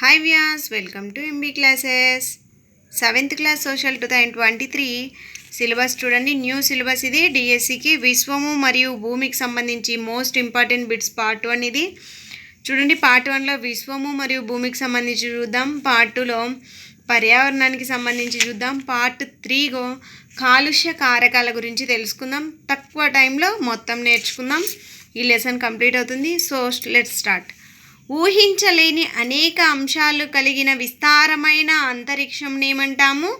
Hi Vyas welcome to MB classes seventh class social two thousand twenty three syllabus చూడండి new syllabus ఇది. డిఎస్సికి విశ్వము మరియు భూమికి సంబంధించి most important bits part one ఇది. చూడండి పార్ట్ వన్లో విశ్వము మరియు భూమికి సంబంధించి చూద్దాం. పార్ట్ టూలో పర్యావరణానికి సంబంధించి చూద్దాం. పార్ట్ త్రీగో కాలుష్య కారకాల గురించి తెలుసుకుందాం. తక్కువ టైంలో మొత్తం నేర్చుకుందాం. ఈ లెసన్ కంప్లీట్ అవుతుంది. సో లెట్ స్టార్ట్ ఊహించలేని అనేక అంశాలు కలిగిన విస్తారమైన అంతరిక్షం ఏమంటాము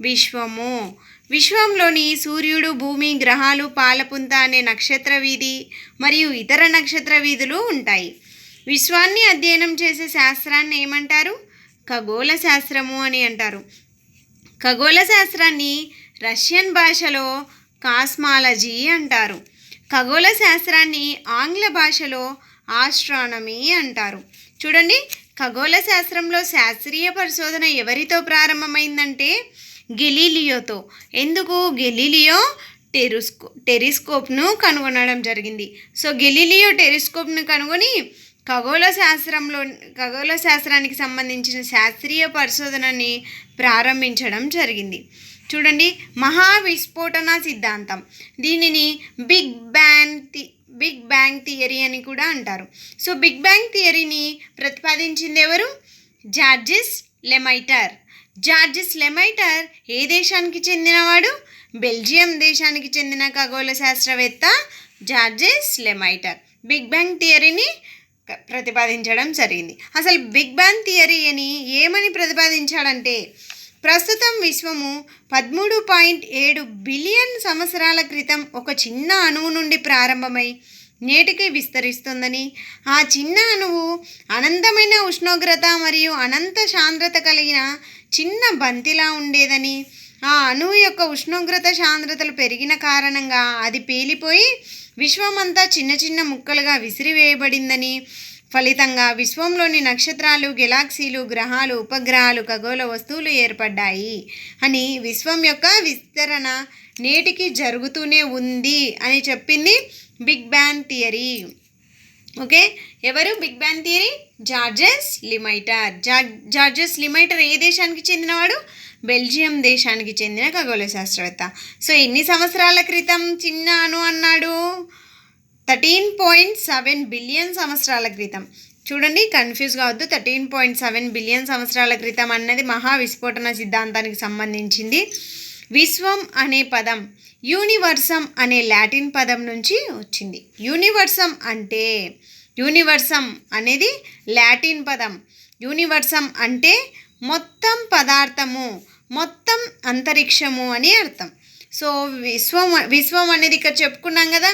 విశ్వము. విశ్వంలోని సూర్యుడు భూమి గ్రహాలు పాలపుంత అనే నక్షత్ర వీధి మరియు ఇతర నక్షత్ర వీధులు ఉంటాయి. విశ్వాన్ని అధ్యయనం చేసే శాస్త్రాన్ని ఏమంటారు? ఖగోళ శాస్త్రము అని అంటారు. ఖగోళ శాస్త్రాన్ని రష్యన్ భాషలో కాస్మాలజీ అంటారు. ఖగోళ శాస్త్రాన్ని ఆంగ్ల భాషలో ఆస్ట్రానమీ అంటారు. చూడండి ఖగోళ శాస్త్రంలో శాస్త్రీయ పరిశోధన ఎవరితో ప్రారంభమైందంటే గెలీలియోతో. ఎందుకు? గెలీలియో టెరిస్కో టెరిస్కోప్ను కనుగొనడం జరిగింది. సో గెలీలియో టెరిస్కోప్ను కనుగొని ఖగోళ శాస్త్రంలో ఖగోళ శాస్త్రానికి సంబంధించిన శాస్త్రీయ పరిశోధనని ప్రారంభించడం జరిగింది. చూడండి మహావిస్ఫోటన సిద్ధాంతం. దీనిని big bang big bang theory అని కూడా అంటారు. సో బిగ్ బ్యాంగ్ థియరీని ప్రతిపాదించింది ఎవరు? జార్జిస్ లెమైటర్. జార్జిస్ లెమైటర్ ఏ దేశానికి చెందినవాడు? బెల్జియం దేశానికి చెందిన ఖగోళ శాస్త్రవేత్త జార్జిస్ లెమైటర్. బిగ్ బ్యాంగ్ థియరీని ప్రతిపాదించడం జరిగింది. అసలు బిగ్ బ్యాంగ్ థియరీ అని ఏమని ప్రతిపాదించాడంటే ప్రస్తుతం విశ్వము పదమూడు పాయింట్ ఏడు బిలియన్ సంవత్సరాల క్రితం ఒక చిన్న అణువు నుండి ప్రారంభమై నేటికి విస్తరిస్తుందని ఆ చిన్న అణువు అనంతమైన ఉష్ణోగ్రత మరియు అనంత సాంద్రత కలిగిన చిన్న బంతిలా ఉండేదని ఆ అణువు యొక్క ఉష్ణోగ్రత సాంద్రతలు పెరిగిన కారణంగా అది పేలిపోయి విశ్వమంతా చిన్న చిన్న ముక్కలుగా విసిరివేయబడిందని ఫలితంగా విశ్వంలోని నక్షత్రాలు గెలాక్సీలు గ్రహాలు ఉపగ్రహాలు ఖగోళ వస్తువులు ఏర్పడ్డాయి అని విశ్వం యొక్క విస్తరణ నేటికి జరుగుతూనే ఉంది అని చెప్పింది బిగ్ బ్యాంగ్ థియరీ. ఓకే? ఎవరు? Big bang theory? Georges Lemaitre. Jar Georges Lemaitre ఏ దేశానికి చెందినవాడు? బెల్జియం దేశానికి చెందిన ఖగోళ శాస్త్రవేత్త. సో ఎన్ని సంవత్సరాల క్రితం చిన్న అన్నాడు? థర్టీన్ పాయింట్ సెవెన్ బిలియన్ సంవత్సరాల క్రితం. చూడండి కన్ఫ్యూజ్ కావద్దు థర్టీన్ పాయింట్ సెవెన్ బిలియన్ సంవత్సరాల క్రితం అన్నది మహా విస్ఫోటన సిద్ధాంతానికి సంబంధించింది. విశ్వం అనే పదం యూనివర్సం అనే లాటిన్ పదం నుంచి వచ్చింది. యూనివర్సం అంటే యూనివర్సం అనేది లాటిన్ పదం. యూనివర్సం అంటే మొత్తం పదార్థము మొత్తం అంతరిక్షము అని అర్థం. సో విశ్వం విశ్వం అనేది ఇక్కడ చెప్పుకున్నాం కదా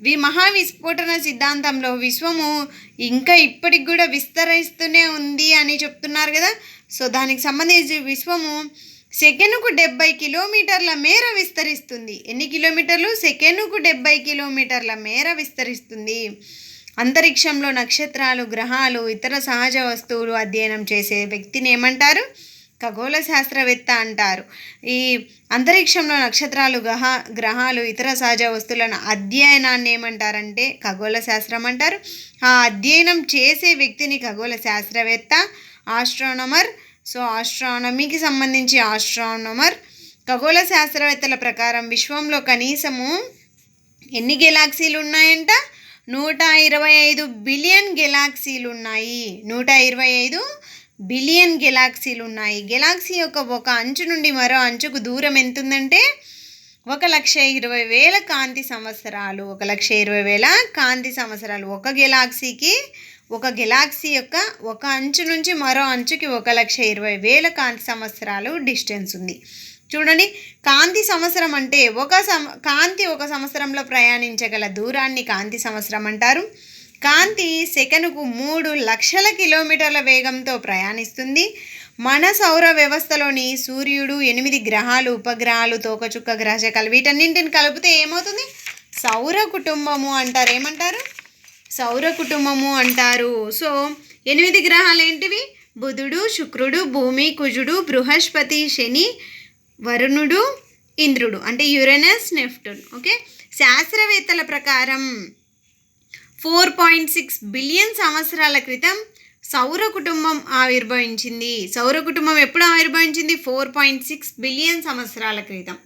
వి మహా విస్ఫోటన సిద్ధాంతంలో విశ్వము ఇంకా ఇప్పటికి కూడా విస్తరిస్తూనే ఉంది అని చెప్తున్నారు కదా. సో దానికి సంబంధించి విశ్వము సెకెనుకు డెబ్బై కిలోమీటర్ల మేర విస్తరిస్తుంది. ఎన్ని కిలోమీటర్లు? సెకెనుకు డెబ్బై కిలోమీటర్ల మేర విస్తరిస్తుంది. అంతరిక్షంలో నక్షత్రాలు గ్రహాలు ఇతర సహజ వస్తువులు అధ్యయనం చేసే వ్యక్తిని ఏమంటారు? ఖగోళ శాస్త్రవేత్త అంటారు. ఈ అంతరిక్షంలో నక్షత్రాలు గ్రహ గ్రహాలు ఇతర సహజ వస్తువులను అధ్యయనాన్ని ఏమంటారంటే ఖగోళ శాస్త్రం అంటారు. ఆ అధ్యయనం చేసే వ్యక్తిని ఖగోళ శాస్త్రవేత్త ఆస్ట్రానమర్. సో ఆస్ట్రానమీకి సంబంధించి ఆస్ట్రానమర్. ఖగోళ శాస్త్రవేత్తల ప్రకారం విశ్వంలో కనీసము ఎన్ని గెలాక్సీలు ఉన్నాయంట నూట ఇరవై ఐదు బిలియన్ గెలాక్సీలు ఉన్నాయి నూట ఇరవై ఐదు బిలియన్ గెలాక్సీలు ఉన్నాయి. గెలాక్సీ యొక్క ఒక అంచు నుండి మరో అంచుకు దూరం ఎంతుందంటే ఒక లక్ష ఇరవై వేల కాంతి సంవత్సరాలు. ఒక లక్ష ఇరవై వేల కాంతి సంవత్సరాలు. ఒక గెలాక్సీకి ఒక గెలాక్సీ యొక్క ఒక అంచు నుంచి మరో అంచుకి ఒక లక్ష ఇరవై వేల కాంతి సంవత్సరాలు డిస్టెన్స్ ఉంది. చూడండి కాంతి సంవత్సరం అంటే ఒక సం కాంతి ఒక సంవత్సరంలో ప్రయాణించగల దూరాన్ని కాంతి సంవత్సరం అంటారు. కాంతి సెకనుకు మూడు లక్షల కిలోమీటర్ల వేగంతో ప్రయాణిస్తుంది. మన సౌర వ్యవస్థలోని సూర్యుడు ఎనిమిది గ్రహాలు ఉపగ్రహాలు తోకచుక్క గ్రహశకాలు వీటన్నింటిని కలిపితే ఏమవుతుంది? సౌర కుటుంబము అంటారు ఏమంటారు సౌర కుటుంబము అంటారు. సో ఎనిమిది గ్రహాలు ఏంటివి? బుధుడు శుక్రుడు భూమి కుజుడు బృహస్పతి శని వరుణుడు ఇంద్రుడు అంటే యురేనస్ నెఫ్టున్ ఓకే? శాస్త్రవేత్తల ప్రకారం ఫోర్ పాయింట్ సిక్స్ బిలియన్ సంవత్సరాల క్రితం సౌర కుటుంబం ఆవిర్భవించింది. సౌర కుటుంబం ఎప్పుడు ఆవిర్భవించింది? ఫోర్ పాయింట్ సిక్స్ బిలియన్ సంవత్సరాల క్రితం.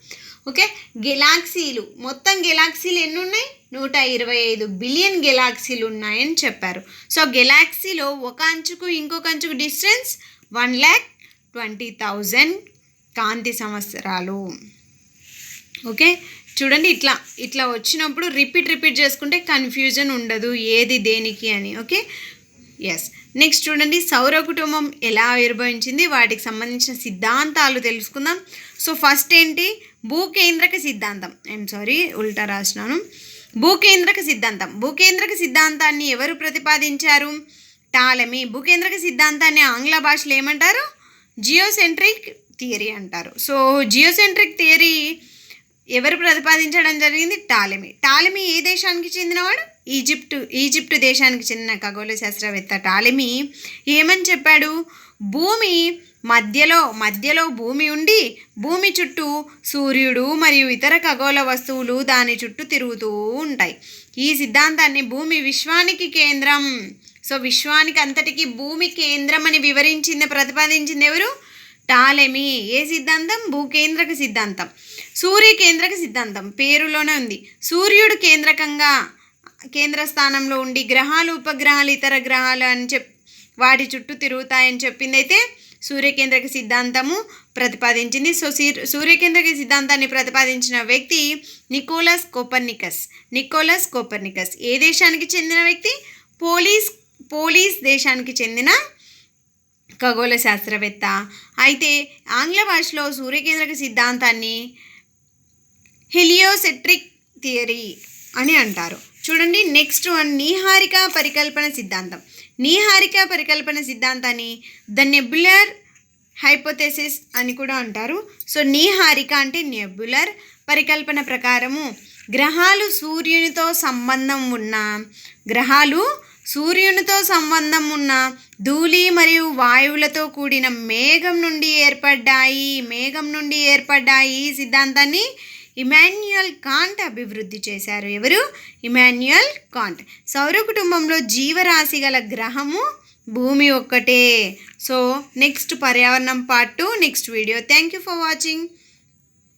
ఓకే? గెలాక్సీలు. మొత్తం గెలాక్సీలు ఎన్ని ఉన్నాయి నూట ఇరవై ఐదు బిలియన్ గెలాక్సీలు ఉన్నాయని చెప్పారు. సో గెలాక్సీలో ఒక అంచుకు ఇంకొక అంచుకు distance one lakh twenty thousand కాంతి సంవత్సరాలు. ఓకే? చూడండి ఇట్లా ఇట్లా వచ్చినప్పుడు రిపీట్ రిపీట్ చేసుకుంటే కన్ఫ్యూజన్ ఉండదు ఏది దేనికి అని ఓకే? ఎస్ నెక్స్ట్ చూడండి సౌర కుటుంబం ఎలా ఆవిర్భవించింది? వాటికి సంబంధించిన సిద్ధాంతాలు తెలుసుకుందాం. సో ఫస్ట్ ఏంటి? భూకేంద్రక సిద్ధాంతం. ఐఎమ్ సారీ ఉల్టా రాసినాను. భూకేంద్రక సిద్ధాంతం. భూకేంద్రక సిద్ధాంతాన్ని ఎవరు ప్రతిపాదించారు? టాలమీ. భూకేంద్రక సిద్ధాంతాన్ని ఆంగ్ల భాషలో ఏమంటారు? జియోసెంట్రిక్ థియరీ అంటారు. సో జియోసెంట్రిక్ థియరీ ఎవరు ప్రతిపాదించడం జరిగింది? టాలమీ. టాలమీ ఏ దేశానికి చెందినవాడు? ఈజిప్టు ఈజిప్టు దేశానికి చెందిన ఖగోళ శాస్త్రవేత్త టాలమీ ఏమని చెప్పాడు? భూమి మధ్యలో మధ్యలో భూమి ఉండి భూమి చుట్టూ సూర్యుడు మరియు ఇతర ఖగోళ వస్తువులు దాని చుట్టూ తిరుగుతూ ఉంటాయి. ఈ సిద్ధాంతాన్ని భూమి విశ్వానికి కేంద్రం. సో విశ్వానికి అంతటికీ భూమి కేంద్రం అని వివరించింది ప్రతిపాదించింది ఎవరు? టాలెమీ ఏ సిద్ధాంతం? భూకేంద్రక సిద్ధాంతం. సూర్యకేంద్రక సిద్ధాంతం. పేరులోనే ఉంది. సూర్యుడు కేంద్రకంగా కేంద్ర స్థానంలో ఉండి గ్రహాలు ఉపగ్రహాలు ఇతర గ్రహాలు అని చెప్ వాటి చుట్టూ తిరుగుతాయని చెప్పింది అయితే సూర్యకేంద్రక సిద్ధాంతము ప్రతిపాదించింది. సో సూర్యకేంద్రక సిద్ధాంతాన్ని ప్రతిపాదించిన వ్యక్తి నికోలస్ కోపర్నికస్. Nicolaus Copernicus. ఏ దేశానికి చెందిన వ్యక్తి? పోలీస్ పోలీస్ దేశానికి చెందిన ఖగోళ శాస్త్రవేత్త. అయితే ఆంగ్ల భాషలో సూర్యకేంద్రక సిద్ధాంతాన్ని హెలియోసెట్రిక్ థియరీ అని అంటారు. చూడండి నెక్స్ట్ వన్ నీహారిక పరికల్పన సిద్ధాంతం. నీహారిక పరికల్పన సిద్ధాంతాన్ని ద నెబ్యులర్ హైపోథెసిస్ అని కూడా అంటారు. సో నీహారిక అంటే నెబ్యులర్ పరికల్పన ప్రకారము. గ్రహాలు సూర్యునితో సంబంధం ఉన్న గ్రహాలు సూర్యునితో సంబంధం ఉన్న ధూళి మరియు వాయువులతో కూడిన మేఘం నుండి ఏర్పడ్డాయి. మేఘం నుండి ఏర్పడ్డాయి సిద్ధాంతాన్ని ఇమాన్యుయల్ కాంట్ అభివృద్ధి చేశారు. ఎవరు? Immanuel Kant. సౌర కుటుంబంలో జీవరాశి గల గ్రహము భూమి ఒక్కటే. సో నెక్స్ట్ పర్యావరణం part two next video thank you for watching